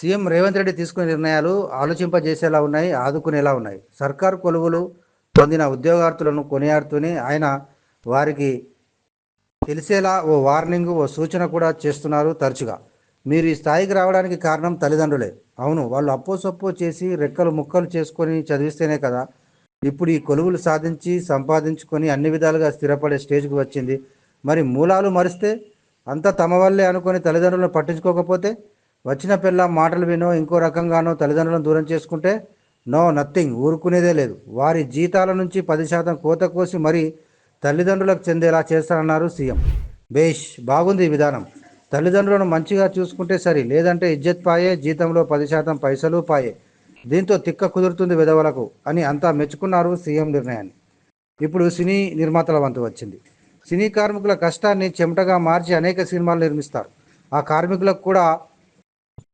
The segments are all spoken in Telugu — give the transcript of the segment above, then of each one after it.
సీఎం రేవంత్ రెడ్డి తీసుకునే నిర్ణయాలు ఆలోచింపజేసేలా ఉన్నాయి ఆదుకునేలా ఉన్నాయి. సర్కారు కొలువులు పొందిన ఉద్యోగార్థులను కొనియాడుతూనే ఆయన వారికి తెలిసేలా ఓ వార్నింగ్ ఓ సూచన కూడా చేస్తున్నారు తరచుగా. మీరు ఈ స్థాయికి రావడానికి కారణం తల్లిదండ్రులే. అవును వాళ్ళు అప్పో సప్పో చేసి రెక్కలు ముక్కలు చేసుకొని చదివిస్తేనే కదా. ఇప్పుడు ఈ కొలువులు సాధించి సంపాదించుకొని అన్ని విధాలుగా స్థిరపడే స్టేజ్కి వచ్చింది. మరి మూలాలు మరిస్తే అంతా తమ వల్లే అనుకొని తల్లిదండ్రులను పట్టించుకోకపోతే వచ్చిన పిల్ల మాటలు వినో ఇంకో రకంగానో తల్లిదండ్రులను దూరం చేసుకుంటే నో నథింగ్ ఊరుకునేదే లేదు. వారి జీతాల నుంచి పది శాతం కోత కోసి మరీ తల్లిదండ్రులకు చెందేలా చేస్తారన్నారు సీఎం. బేష్ బాగుంది ఈ విధానం. తల్లిదండ్రులను మంచిగా చూసుకుంటే సరి లేదంటే ఇజ్జత్ పాయే జీతంలో పది శాతం పైసలు పాయే. దీంతో తిక్క కుదురుతుంది విధవలకు అని అంతా మెచ్చుకున్నారు సీఎం నిర్ణయాన్ని. ఇప్పుడు సినీ నిర్మాతల వంతు వచ్చింది. సినీ కార్మికుల కష్టాన్ని చెమటగా మార్చి అనేక సినిమాలు నిర్మిస్తారు. ఆ కార్మికులకు కూడా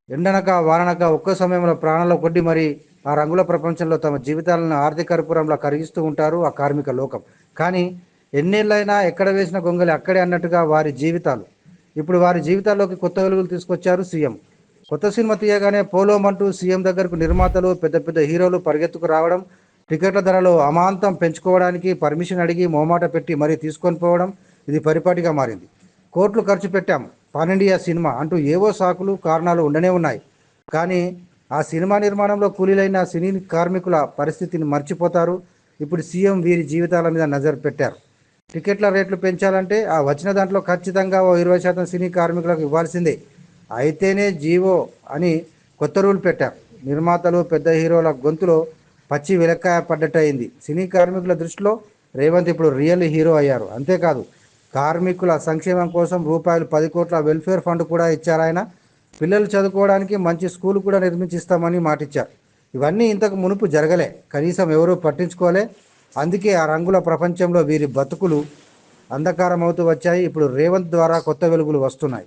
ఎండనక వాననక ఒక్క సమయంలో ప్రాణాలు కొట్టి మరి ఆ రంగుల ప్రపంచంలో తమ జీవితాలను ఆర్థిక కర్పూరంలో కరిగిస్తూ ఉంటారు ఆ కార్మిక లోకం. కానీ ఎన్నేళ్ళైనా ఎక్కడ వేసిన గొంగలి అక్కడే అన్నట్టుగా వారి జీవితాలు. ఇప్పుడు వారి జీవితాల్లోకి కొత్త వెలుగులు తీసుకొచ్చారు సీఎం. కొత్త సినిమా తీయగానే పోలోమంటూ సీఎం దగ్గరకు నిర్మాతలు పెద్ద పెద్ద హీరోలు పరిగెత్తుకు రావడం టికెట్ల ధరలు అమాంతం పెంచుకోవడానికి పర్మిషన్ అడిగి మోమాట పెట్టి మరీ తీసుకొని పోవడం ఇది పరిపాటిగా మారింది. కోట్లు ఖర్చు పెట్టాము. పాన్ ఇండియా సినిమా అంటూ ఏవో సాకులు కారణాలు ఉండనే ఉన్నాయి. కానీ ఆ సినిమా నిర్మాణంలో కూలీలైన సినీ కార్మికుల పరిస్థితిని మర్చిపోతారు. ఇప్పుడు సీఎం వీరి జీవితాల మీద నజర్ పెట్టారు. టికెట్ల రేట్లు పెంచాలంటే ఆ వచ్చిన దాంట్లో ఖచ్చితంగా ఓ ఇరవై శాతం సినీ కార్మికులకు ఇవ్వాల్సిందే. అయితేనే జీవో అని కొత్త రూల్ పెట్టారు. నిర్మాతలు పెద్ద హీరోల గొంతులో పచ్చి విలక్కాయ పడ్డట్టు అయింది సినీ కార్మికుల దృష్టిలో రేవంత్ ఇప్పుడు రియల్ హీరో అయ్యారు. అంతేకాదు కార్మికుల సంక్షేమం కోసం రూపాయలు పది కోట్ల వెల్ఫేర్ ఫండ్ కూడా ఇచ్చారు ఆయన. పిల్లలు చదువుకోవడానికి మంచి స్కూల్ కూడా నిర్మించిస్తామని మాటిచ్చారు. ఇవన్నీ ఇంతకు మునుపు జరగలే. కనీసం ఎవరూ పట్టించుకోలే. అందుకే ఆ రంగుల ప్రపంచంలో వీరి బతుకులు అంధకారం అవుతూ వచ్చాయి. ఇప్పుడు రేవంత్ ద్వారా కొత్త వెలుగులు వస్తున్నాయి.